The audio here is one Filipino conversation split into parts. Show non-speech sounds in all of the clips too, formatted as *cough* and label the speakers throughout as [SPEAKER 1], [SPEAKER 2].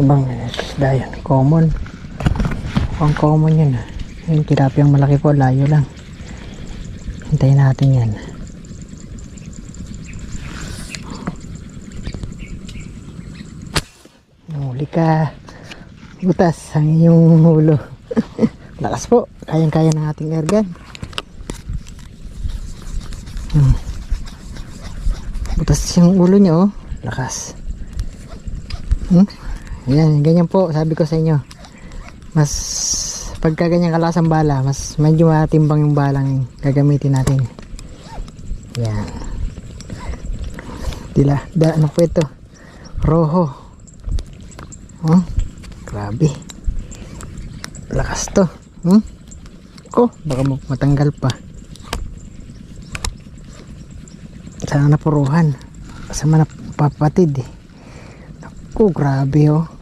[SPEAKER 1] Ibang isda yan. Common. Pang common yun. ah. Yung tilapiyang malaki po, layo lang. Hintayin natin yan. Huli ka. Butas ang iyong ulo. *laughs* Lakas po. Kayang-kaya ng ating airgun. Hmm. Butas yung ulo niya oh. Lakas. Hmm? Yan, ganyan po. Sabi ko sa inyo. Mas pagka ganyan kalakas ang bala, mas medyo matimbang yung balang gagamitin natin. Yan. Dila, da, ano po ito? Rojo. Oh, grabe. Lakas to. Hmm? Ko, baka ma- matanggal pa. Sana napuruhan. Kasama na papatid eh. Naku, grabe oh.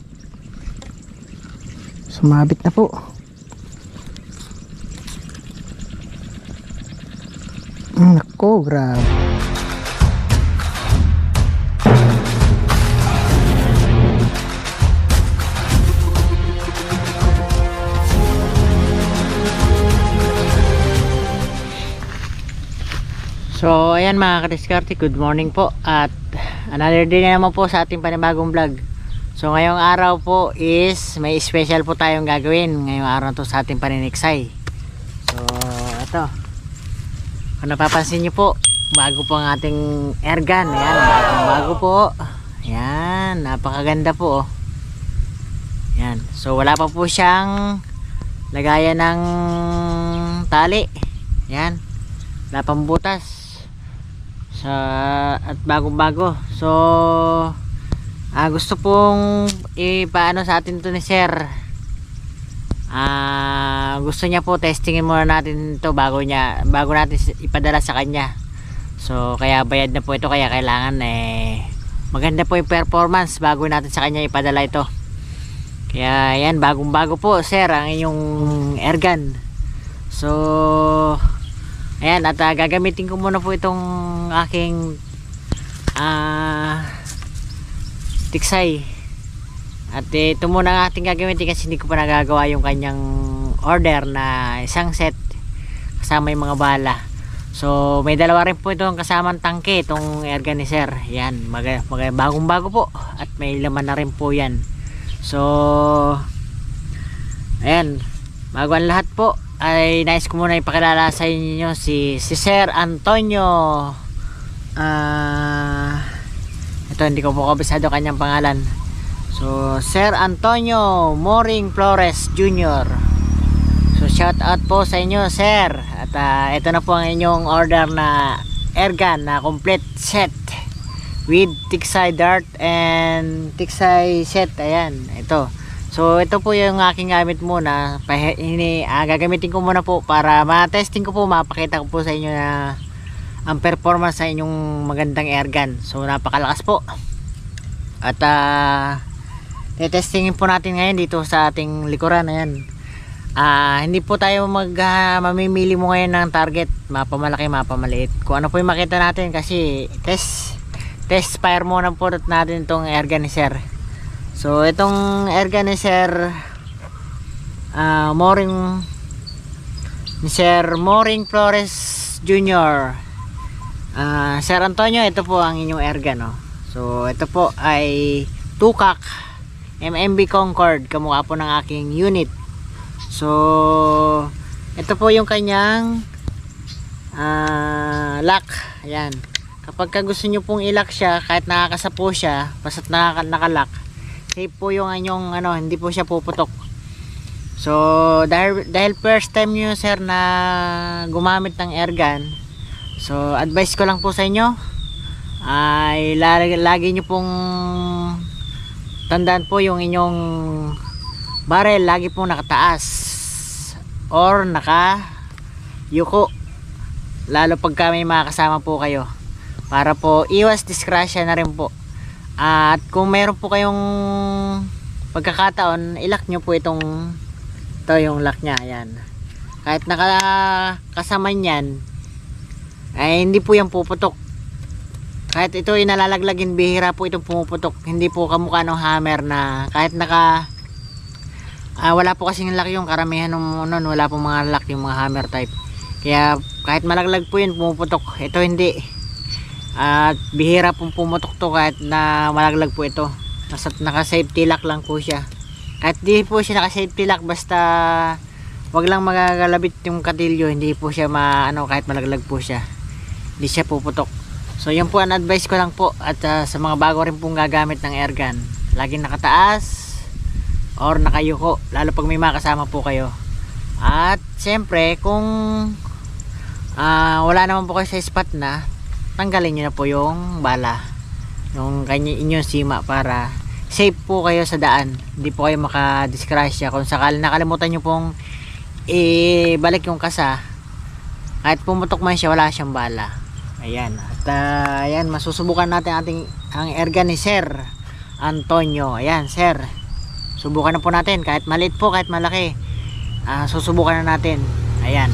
[SPEAKER 1] Sumabit na po. Mm, Naku, grabe. So, ayan mga kadiskarte, good morning po. At another day na naman po sa ating panibagong vlog. So, ngayong araw po is may special po tayong gagawin. Ngayong araw to sa ating paniniksay. So, ito. Kung napapansin nyo po, bago po ang ating airgun. Ayan, bagong bago po. Ayan, napakaganda po. Oh. Ayan. So, wala pa po siyang lagayan ng tali. Ayan. Wala pang butas sa at bagong bago so ah, gusto pong ipaano sa atin to ni sir. Ah, gusto niya po testingin muna natin to bago niya bago natin ipadala sa kanya. So kaya bayad na po ito kaya kailangan eh maganda po yung performance bago natin sa kanya ipadala ito. Kaya yan bagong bago po sir ang inyong airgun. So Ayan, at ah, gagamitin ko muna po itong aking ah tiksay. At ito muna ang ating gagamitin kasi hindi ko pa nagagawa yung kanyang order na isang set kasama yung mga bala. So, may dalawa rin po itong kasamang tangke, itong organizer. Yan, mag, mag, bagong bago po. At may laman na rin po yan. So, ayan, bago ang lahat po, ay nais ko muna ipakilala sa inyo si, si Sir Antonio ah ito hindi ko po kabisado kanyang pangalan so Sir Antonio Moring Flores Jr. so shout out po sa inyo sir at ah, ito na po ang inyong order na airgun na complete set with Tiksay dart and Tiksay set ayan ito So ito po yung aking gamit muna. Pahe- Ini, ah, gagamitin ko muna po para ma-testing ko po, mapakita ko po sa inyo na ang performance sa inyong magandang airgun. So napakalakas po. At ah testingin po natin ngayon dito sa ating likuran ayan. Ah, hindi po tayo mag ah, mamimili mo ngayon ng target, mapamalaki, mapamaliit. Kung ano po yung makita natin kasi test test fire muna po natin itong airgun ni sir. So itong airgun ni Sir ah Moring ni Sir Moring Flores Jr. Ah Sir Antonio, ito po ang inyong airgun no. So ito po ay Tukak MMB Concord, kamukha po ng aking unit. So ito po yung kanyang ah lock. Ayan. Kapag ka gusto nyo pong ilock siya, kahit nakakasapo siya, basta't nakaka nakalock, safe po yung anyong ano, hindi po siya puputok. So, dahil, dahil first time nyo sir na gumamit ng airgun, so advice ko lang po sa inyo, ay lagi, lagi nyo pong tandaan po yung inyong barrel lagi pong nakataas or naka yuko lalo pagka may mga kasama po kayo para po iwas disgrasya na rin po at kung meron po kayong pagkakataon, ilak nyo po itong ito yung lock nya, ayan. Kahit naka kasama niyan, ay hindi po yan puputok. kahit ito ay nalalaglagin bihira po itong pumuputok. Hindi po kamukha ng hammer na kahit naka ah, wala po kasing lock yung karamihan ng nun wala po mga lock yung mga hammer type. Kaya kahit malaglag po yun pumuputok. Ito hindi. At bihira pong pumutok to kahit na malaglag po ito. Nasa naka safety lock lang po siya. Kahit di po siya naka safety lock basta wag lang magagalabit yung katilyo. Hindi po siya maano kahit malaglag po siya hindi siya puputok. So yun po ang advice ko lang po at ah, sa mga bago rin pong gagamit ng airgun. Laging nakataas or nakayuko lalo pag may mga kasama po kayo. At siyempre kung ah, wala naman po kayo sa spot na tanggalin nyo na po yung bala. Yung kanya inyong sima para safe po kayo sa daan. Hindi po kayo makadisgrasya. Kung sakali nakalimutan nyo pong ibalik yung kasa kahit pumutok man siya wala siyang bala ayan. At ah, ayan masusubukan natin ating ang airgun ni Sir Antonio. Ayan Sir. Subukan na po natin. Kahit maliit po kahit malaki. Ah, susubukan na natin. Ayan.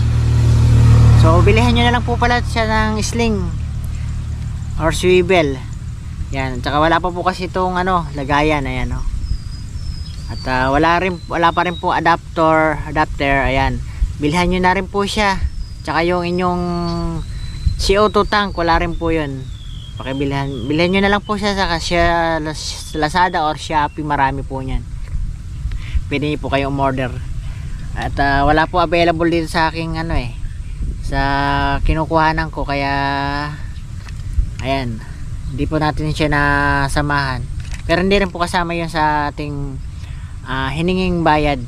[SPEAKER 1] So bilihan nyo na lang po pala siya ng sling or swivel. Yan tsaka wala pa po kasi itong ano lagayan. Ayan oh. at ah, wala rin wala pa rin po adapter adapter. Ayan. Bilhan nyo na rin po siya. Tsaka yung inyong CO2 tank wala rin po yun. Pakibilhan bilhan nyo na lang po siya sa, Lazada or Shopee marami po niyan. Pwede nyo po kayo umorder. At ah, wala po available dito sa aking ano eh sa kinukuhanan ko kaya ayan hindi po natin siya nasamahan. Pero hindi rin po kasama yun sa ating ah, hininging bayad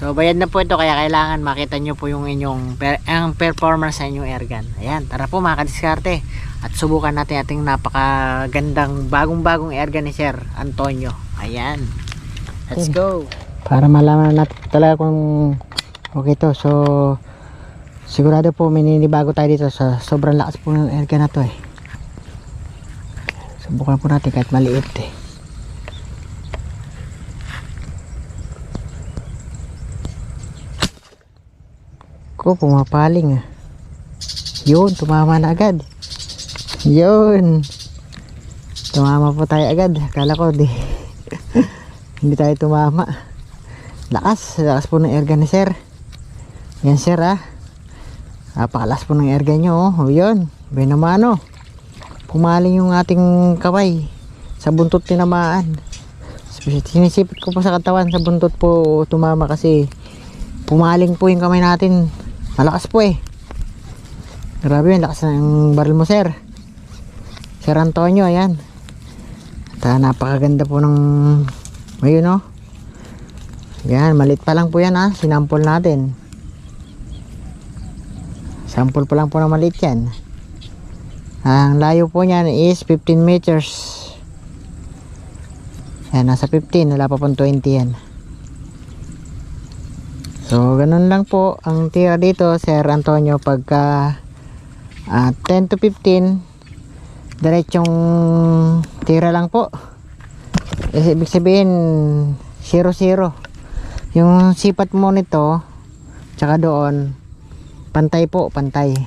[SPEAKER 1] so bayad na po ito kaya kailangan makita nyo po yung inyong per, ang performance sa inyong airgun ayan tara po mga kadiskarte. At subukan natin ating napakagandang bagong bagong airgun ni Sir Antonio. Ayan. Let's go. Para malaman natin talaga kung okay to. So sigurado po may ninibago tayo dito sa sobrang lakas po ng airgun na to eh. Subukan po natin kahit maliit eh ko pumapaling ah. Yun tumama na agad. Yun. Tumama po tayo agad. Akala ko di *laughs* hindi tayo tumama. Lakas lakas po ng airgun ni sir. Yan sir ah. Napakalas po ng airgun nyo oh. o yun binamano pumaling yung ating kaway sa buntot tinamaan. Sinisipit ko po sa katawan sa buntot po tumama kasi pumaling po yung kamay natin malakas po eh. Grabe yun lakas ng baril mo sir. Sir Antonio ayan. At ah, napakaganda po ng ngayon no yan malit pa lang po yan ha sinampol natin. Sample pa lang po na maliit yan. Ang layo po niyan is 15 meters. Yan nasa 15 wala pa pong 20 yan So, ganun lang po ang tira dito, Sir Antonio, pagka ah, 10 to 15, diretsong tira lang po. Ibig sabihin, 0-0. Yung sipat mo nito, tsaka doon, pantay po, pantay.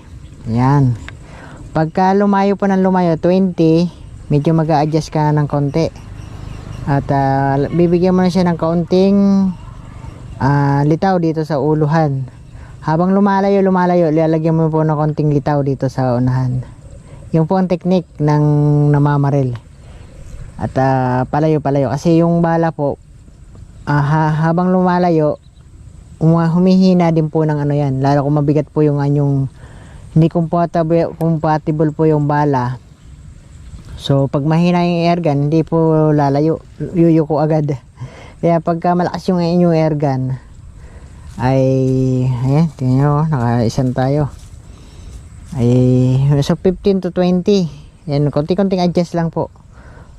[SPEAKER 1] Yan. Pagka lumayo po ng lumayo, 20, medyo mag adjust ka ng konti. At ah, bibigyan mo na siya ng kaunting ah, litaw dito sa uluhan. Habang lumalayo, lumalayo, lalagyan mo po ng konting litaw dito sa unahan. Yung po ang technique ng namamaril. At ah, palayo, palayo. Kasi yung bala po, ha- habang lumalayo, uma- humihina din po ng ano yan. Lalo kung mabigat po yung anyong hindi compatible, compatible po yung bala. So, pag mahina yung airgun, hindi po lalayo. Yuyuko agad. Kaya pagka malakas yung inyong airgun, ay, ayan, tingnan nyo, nakaisan tayo. Ay, so 15 to 20. Yan, konti-konting adjust lang po.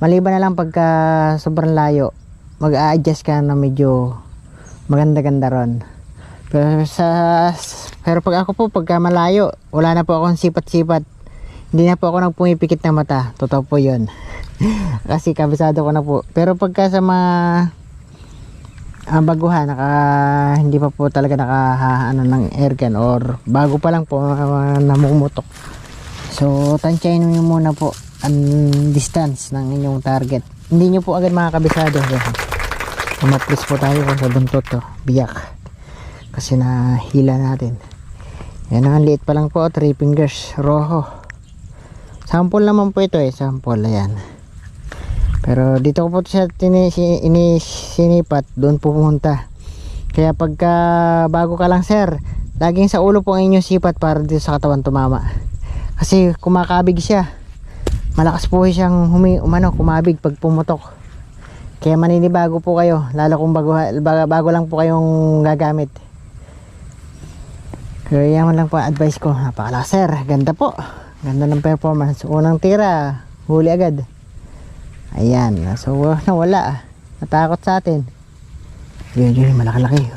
[SPEAKER 1] Maliban na lang pagka sobrang layo, mag-a-adjust ka na medyo maganda-ganda ron. Pero sa pero pag ako po pagka malayo, wala na po akong sipat-sipat. Hindi na po ako nagpumipikit ng mata. Totoo po 'yon. *laughs* Kasi kabisado ko na po. Pero pagka sa mga ah, baguhan, naka, hindi pa po talaga naka ano ng airgun or bago pa lang po uh, namumutok. So, tansyahin nyo muna po ang distance ng inyong target. Hindi nyo po agad makakabisado. Umaplis po tayo kung sa buntot to. Biyak. Kasi nahila natin. Yan ang liit pa lang po. 3 fingers. Rojo. Sample naman po ito eh. Sample. Ayan. Pero dito ko po siya sinipat. Doon pumunta. Kaya pagka bago ka lang sir. Laging sa ulo po ang inyong sipat para dito sa katawan tumama. Kasi kumakabig siya. Malakas po siyang humi, umano, kumabig pag pumutok. Kaya maninibago po kayo. Lalo kung bago, bago, lang po kayong gagamit. Kaya yan lang po advice ko. Napakalakas sir. Ganda po. Ganda ng performance. Unang tira. Huli agad. Ayan. So *laughs* nawala. Natakot sa atin. Yun yun. Malaki-laki.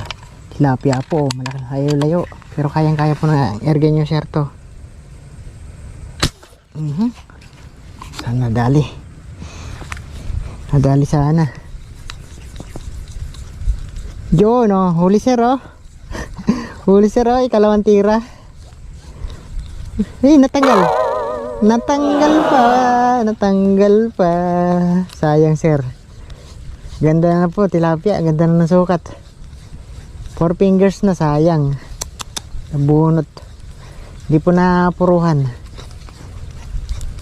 [SPEAKER 1] Tilapia po. Malaki layo-layo. Pero kayang-kaya po na ergan yung sir to. Mhm. Sana nadali. Nadali sana. Yun oh. Huli sir oh. *laughs* Huli sir oh. Ikalawang tira. Eh, natanggal. Natanggal pa. Natanggal pa. Sayang sir. Ganda na po tilapia. Ganda na ng sukat. Four fingers na sayang. Nabunot. Hindi po na puruhan.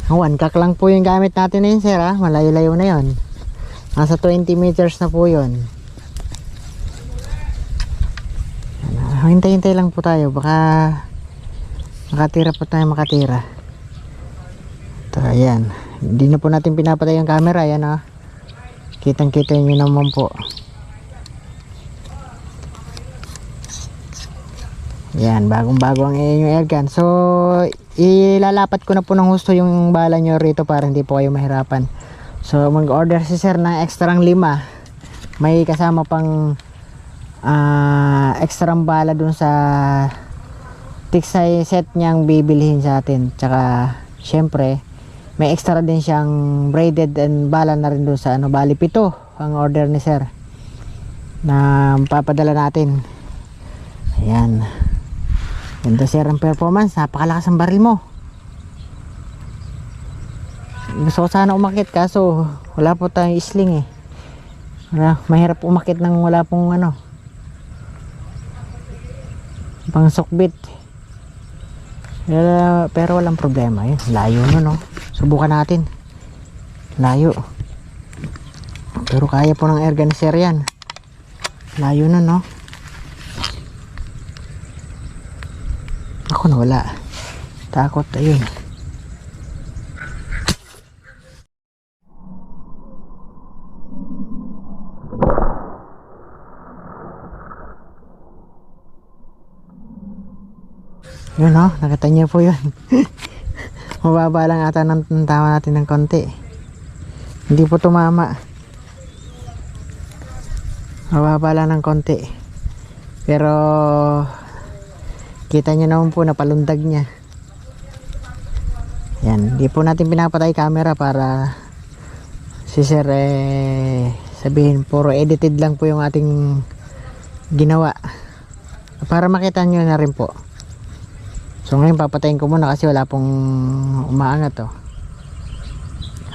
[SPEAKER 1] One cock lang po yung gamit natin na yun sir ha. Malayo-layo na yun. Nasa 20 meters na po yun. Hintay-hintay lang po tayo. Baka makatira po tayo makatira. Ito, ayan. Hindi na po natin pinapatay yung camera. Ayan ha. Kitang-kita nyo naman po. Yan, bagong-bago ang inyong airgun. So, ilalapat ko na po ng husto yung bala nyo rito para hindi po kayo mahirapan. So, mag-order si sir ng extrang lima. May kasama pang ah extrang bala dun sa tiksay set niyang bibilhin sa atin. Tsaka, syempre, may extra din siyang braided and bala na rin dun sa ano, bali pito ang order ni sir na papadala natin. Ayan. Ganda sir ang performance. Napakalakas ang baril mo. Gusto ko sana umakit kaso wala po tayong isling eh. Wala, mahirap umakit nang wala pong ano. Pang sukbit. Pero, pero walang problema yun. Layo nun no. Subukan natin. Layo. Pero kaya po ng organizer yan. Layo nun no. Ako nawala. Takot ayun. Yun oh, nakita niyo po yun. *laughs* Mababa lang ata ng ng natin ng konti. Hindi po tumama. Mababa lang ng konti. Pero Kita nyo naman po napalundag niya. Yan, di po natin pinapatay camera para si sir eh, sabihin puro edited lang po yung ating ginawa. Para makita nyo na rin po. So ngayon papatayin ko muna kasi wala pong umaangat oh.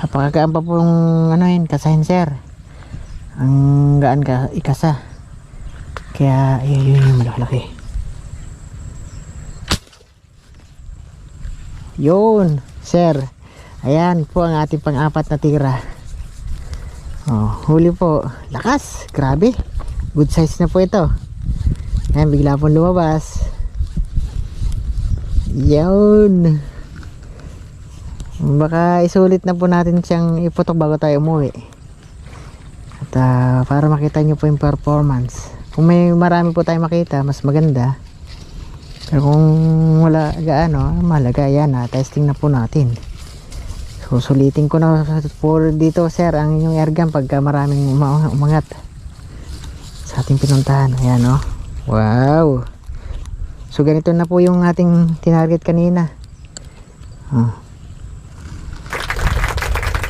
[SPEAKER 1] Napakagaan pa pong ano yun, kasahin sir. Ang gaan ka, ikasa. Kaya yun yun yung malaki-laki. Yun, sir. Ayan po ang ating pang-apat na tira. Oh, huli po. Lakas, grabe. Good size na po ito. Ayan, bigla pong lumabas. Yun. Baka isulit na po natin siyang iputok bago tayo umuwi. At ah, para makita nyo po yung performance. Kung may marami po tayo makita, mas maganda. Pero kung wala gaano, malaga yan ha. Testing na po natin. Susulitin ko na po dito sir ang inyong airgun pagka maraming uma- umangat. Sa ating pinuntahan. Ayan o. Wow. So ganito na po yung ating tinarget kanina. Oh.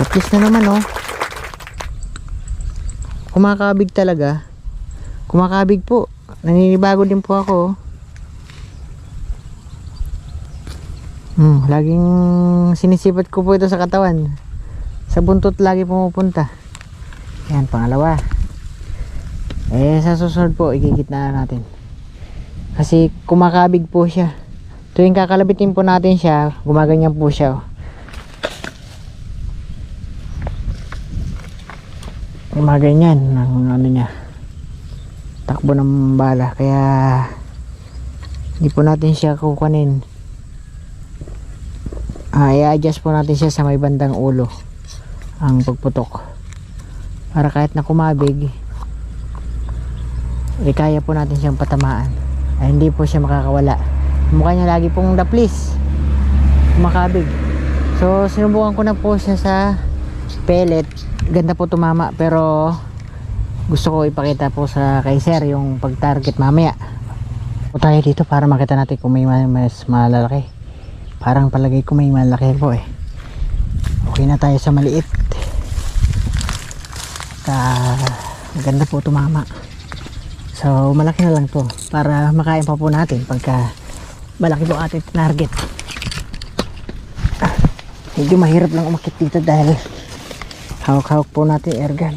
[SPEAKER 1] Tapos na naman oh. Kumakabig talaga. Kumakabig po. Naninibago din po ako. oh. Hmm, laging sinisipat ko po ito sa katawan. Sa buntot lagi pumupunta. Yan, pangalawa. Eh, sa susunod po, igigitna na natin. Kasi kumakabig po siya. Tuwing kakalabitin po natin siya, gumaganyan po siya. oh. Gumaganyan ng ano niya. Takbo ng bala. Kaya hindi po natin siya kukunin. Ah, i-adjust po natin siya sa may bandang ulo. Ang pagputok. Para kahit na kumabig, eh, kaya po natin siyang patamaan. Ay, hindi po siya makakawala. Mukha niya lagi pong daplis. Kumakabig. So, sinubukan ko na po siya sa pellet. Ganda po tumama. Pero, gusto ko ipakita po sa kay sir yung pag-target mamaya. Po tayo dito para makita natin kung may ma- mas malalaki. Parang palagay ko may malaki po eh. Okay na tayo sa maliit. Ka maganda po tumama. So malaki na lang to para makain pa po natin pagka malaki po ating target. Ah, Medyo mahirap lang umakit dito dahil hawak-hawak po natin air gun.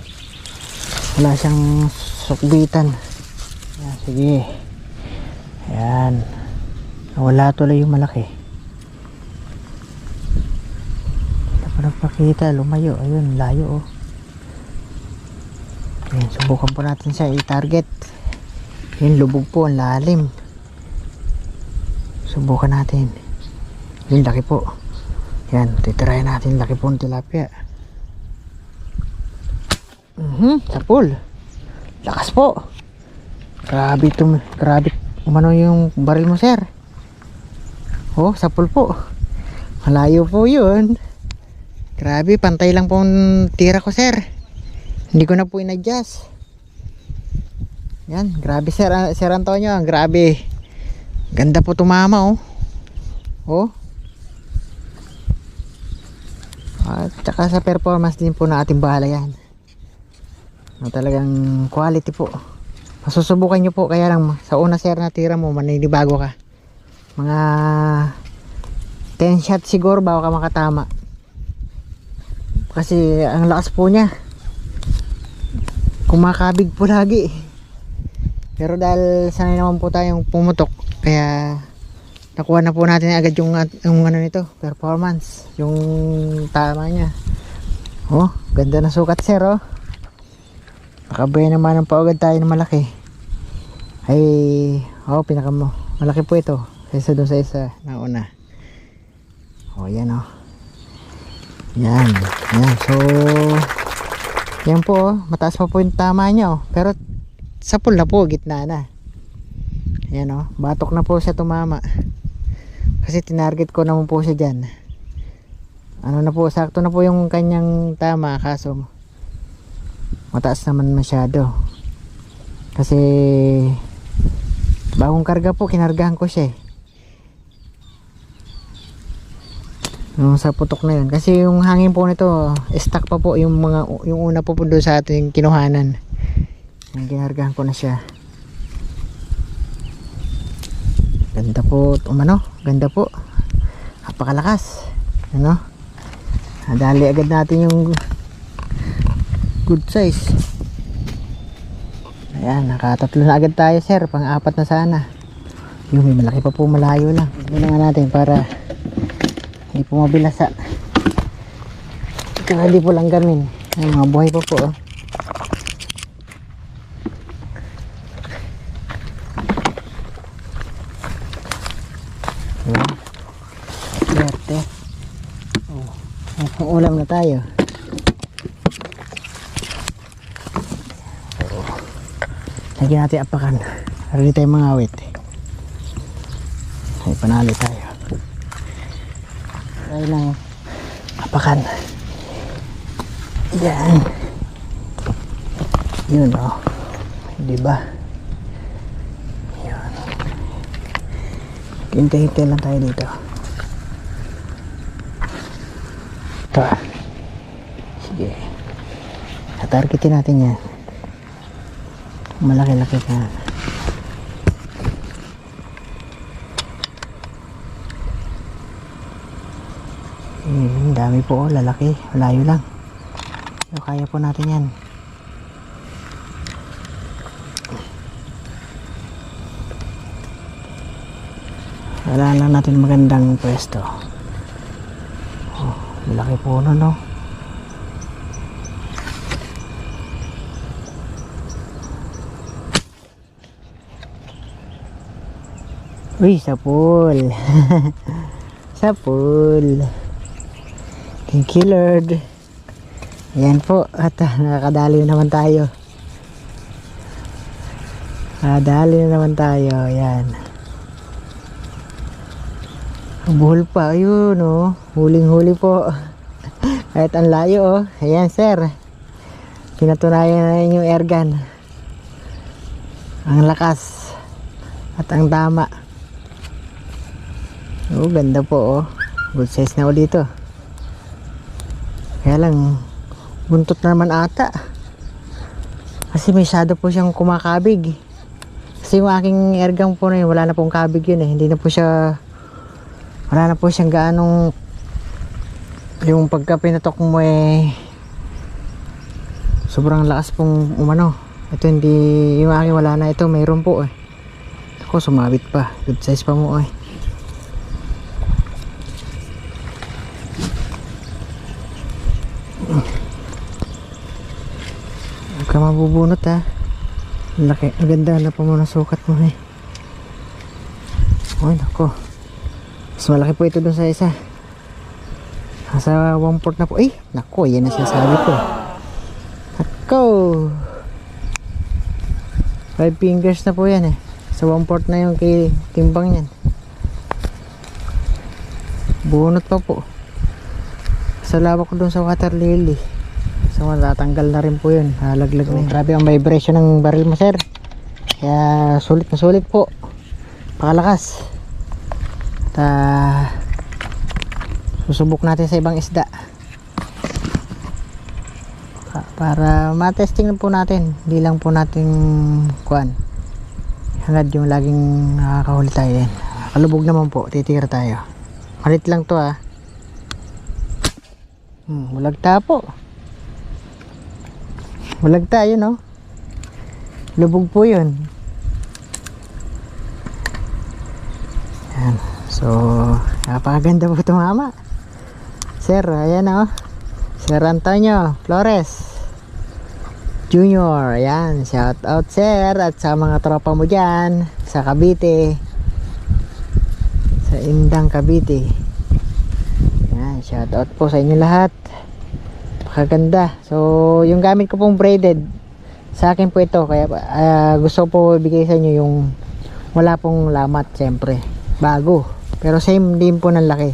[SPEAKER 1] Wala siyang sukbitan. Yan, sige. Ayan. Wala tuloy yung malaki. Hindi pa nagpakita. Lumayo. Ayun, layo oh. Ayan, subukan po natin siya i-target. Yun, lubog po. Ang lalim. Subukan natin. Yun, laki po. Yan, titirayan natin. Laki po ng tilapia. Mhm, sa pool. Lakas po. Grabe tum grabe umano yung baril mo, sir. Oh, sa pool po. Malayo po 'yun. Grabe, pantay lang po ang tira ko, sir. Hindi ko na po in-adjust. Yan, grabe sir, sir Antonio, ang grabe. Ganda po tumama oh. Oh. At saka sa performance din po na ating bahala yan. Na talagang quality po. Masusubukan nyo po kaya lang sa una sir na tira mo maninibago ka. Mga 10 shots siguro bago ka makatama. Kasi ang lakas po niya. Kumakabig po lagi. Pero dahil sanay naman po tayong pumutok kaya nakuha na po natin agad yung, yung ano nito, performance, yung tama niya. Oh, ganda na sukat sir oh. Nakabaya naman ng paagad tayo ng malaki. Ay, oh, pinaka mo. Malaki po ito. Kaysa doon sa isa na una. Oh, yan oh. Yan. Yan. So, yan po oh. Mataas pa po yung tama niya oh. Pero, sa pool na po, gitna na. Yan oh. Batok na po siya tumama. Kasi tinarget ko naman po siya dyan. Ano na po, sakto na po yung kanyang tama. Kaso, mataas naman masyado kasi bagong karga po kinargahan ko siya eh sa putok na yun kasi yung hangin po nito stuck pa po yung mga yung una po po doon sa ating kinuhanan yung kinargahan ko na siya. Ganda po umano. Ganda po. Napakalakas. Ano? Nadali agad natin yung good size. Ayan nakatatlo na agad tayo sir. Pang apat na sana. Yung may malaki pa po malayo lang. Yun nga natin para hindi po mabilasa kaya hindi po lang gamin. Ay mga buhay pa po oh. Ayan. Swerte. Oh, may ulam na tayo. Lagyan natin apakan. Hindi tayo mangawit. Ay, panalo tayo. Tayo ng apakan. Yan. Yun, oh. Diba? Yan. Hintay-hintay lang tayo dito. Ito ah. Sige. Tatargetin natin yan malaki-laki ka Hmm, dami po, oh, lalaki. Malayo lang. So, kaya po natin yan. Wala lang natin magandang pwesto. Malaki po no, no? Uy, sapul. *laughs* sapul. Thank you, Lord. Ayan po. At ah, nakakadali na naman tayo. Nakadali na naman tayo. Ayan. Ang buhol pa. Ayun, oh. Huling-huli po. Kahit ang layo, oh. Ayan, sir. Pinatunayan na yung airgun. Ang lakas. At ang tama. Oh, ganda po, oh. Good size na ulit, oh. Kaya lang, buntot na naman ata. Kasi may shadow po siyang kumakabig. Kasi yung aking airgun po na yun, wala na pong kabig yun eh. Hindi na po siya, wala na po siyang gaanong, yung pagka pinatok mo eh, sobrang lakas pong umano. Ito hindi, yung aking wala na ito, mayroon po eh. Ako, sumabit pa. Good size pa mo eh. Huwag ka mabubunot ha. Laki, ang na pa mo sukat mo eh. Ay, nako. Mas malaki po ito dun sa isa. Nasa 1 port na po. Ay, nako, yan ang sinasabi ko. Nako. 5 fingers na po yan eh. Sa 1 port na yung kay timbang yan. Bunot pa po. Sa lawak ko dun sa water lily. So matatanggal na rin po yun. Halaglag na yun. Grabe ang vibration ng baril mo sir. Kaya sulit na sulit po. Pakalakas. Ah, susubok natin sa ibang isda. Pa- Para matesting na po natin. Hindi lang po natin kuan. Hangad yung laging nakakahuli tayo yan. Kalubog naman po. Titira tayo. Malit lang to ah. Hmm, mulagta po. Walag tayo, no? Lubog po yun. Yan. So, napakaganda po tumama. Sir, ayan o. Sir Antonio Flores Junior. Ayan, shout out sir. At sa mga tropa mo dyan. Sa Cavite. Sa Indang Cavite. Yan, shout out po sa inyo lahat. Pakaganda. So, yung gamit ko pong braided, sa akin po ito. Kaya ah, gusto po ibigay sa inyo yung wala pong lamat, syempre. Bago. Pero same din po ng laki.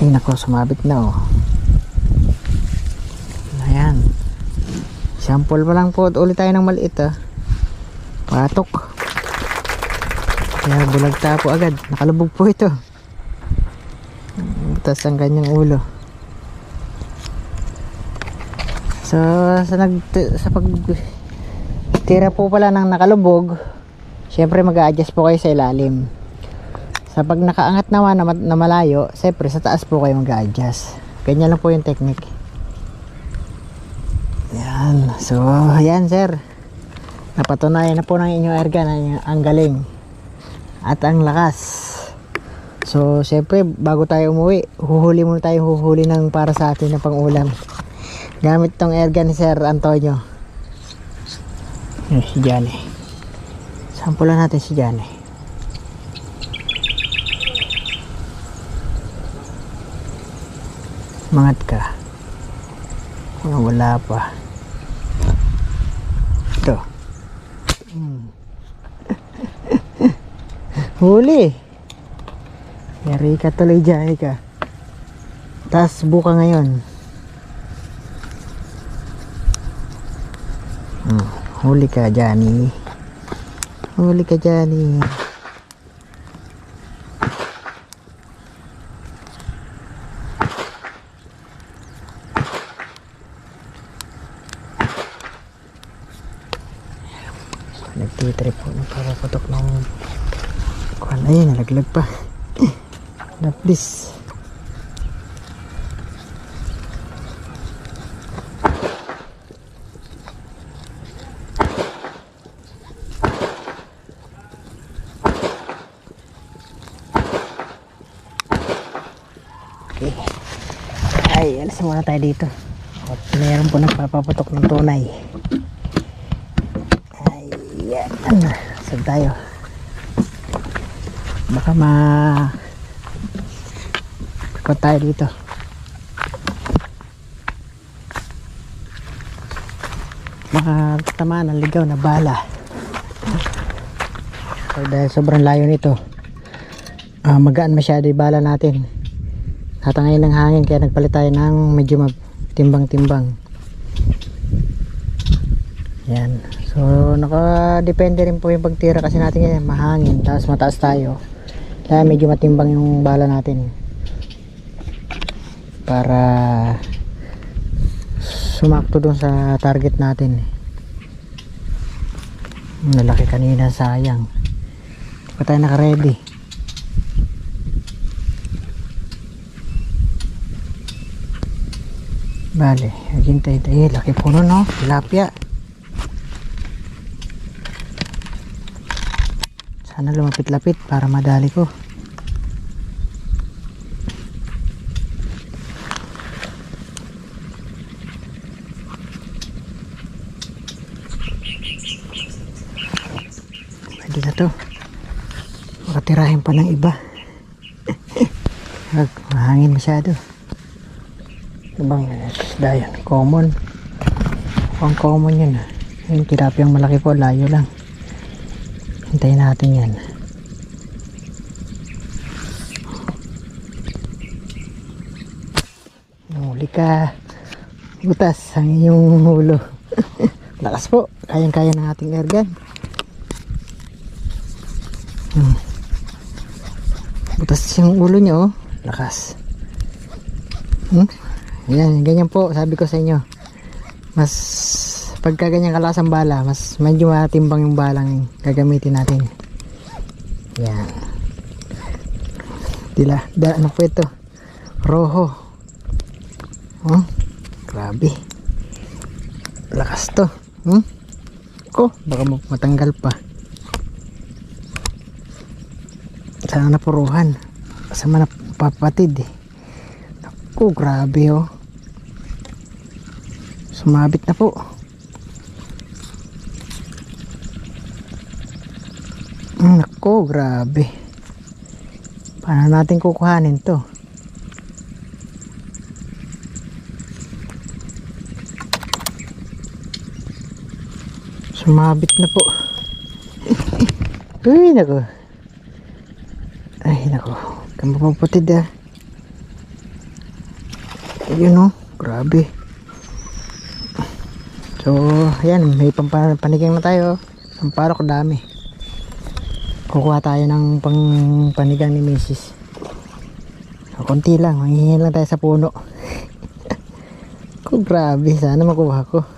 [SPEAKER 1] Ay, nako, sumabit na oh. Ayan. Sample pa lang po ulit tayo ng maliit ah. Patok. Kaya bulagta po agad. Nakalubog po ito. Butas ang kanyang ulo. So, sa nag sa pag tira po pala ng nakalubog, syempre mag-a-adjust po kayo sa ilalim. Sa pag nakaangat naman na, na malayo, syempre sa taas po kayo mag-a-adjust. Ganyan lang po yung technique. Yan. So, yan sir. Napatunayan na po ng inyong na ang galing at ang lakas. So, syempre, bago tayo umuwi, huhuli muna tayo huhuli ng para sa atin na pang-ulam. Gamit tong airgun ni Sir Antonio. Yun, si Johnny. Sampulan natin si Johnny. Mangat ka. Kung wala pa. Ito. Hmm. *laughs* Huli. Yari ka tuloy dyan, ka. Tapos buka ngayon. Hmm, huli ka, Johnny. Huli ka, Johnny. Nagtitrip po ng papaputok ng kuhan. Ayun, nalaglag pa. Lapis. Alis muna tayo dito. At meron po nagpapaputok ng tunay. Ayan. Saan tayo? Baka ma... Ikot tayo dito. Baka tama ng ligaw na bala. So, dahil sobrang layo nito, ah, magaan masyado yung bala natin. Tatangay ng hangin kaya nagpalit tayo ng medyo timbang-timbang. Yan. So, naka-depende rin po yung pagtira kasi natin ngayon mahangin, tapos mataas tayo. Kaya medyo matimbang yung bala natin. Para sumakto dun sa target natin. Nalaki kanina, sayang. Hindi pa tayo naka-ready. Bale, hintay tayo. Laki puno no, tilapia. Sana lumapit-lapit para madali ko. Pwede na to. Makatirahin pa ng iba. *laughs* Wag, mahangin masyado. Ano bang isda yun? Common. Ang common yun. ah. Yung tilapiyang malaki po, layo lang. Hintayin natin yan. Huli ka. Butas ang iyong ulo. *laughs* Lakas po. Kayang-kaya ng ating airgun. Hmm. Butas yung ulo niya oh. Lakas. Hmm? Yan, ganyan po. Sabi ko sa inyo. Mas pagka ganyan kalakas ang bala, mas medyo matimbang yung balang gagamitin natin. Yan. Dila, da, ano po ito? Roho. Oh, grabe. Lakas to. Hmm? Ko, baka ma- matanggal pa. Sana napuruhan. Kasama na papatid eh. Naku, grabe oh. Sumabit na po. Mm, Nako, grabe. Paano natin kukuhanin to? Sumabit na po. *laughs* Uy, nako. Ay, nako. Kamapaputid ah. Ayun oh, grabe. So, ayan, may pampanigang na tayo. Samparok dami. Kukuha tayo ng pang panigang ni Mrs. So, konti lang, manghihingi lang tayo sa puno. *laughs* Ko grabe, sana makuha ko.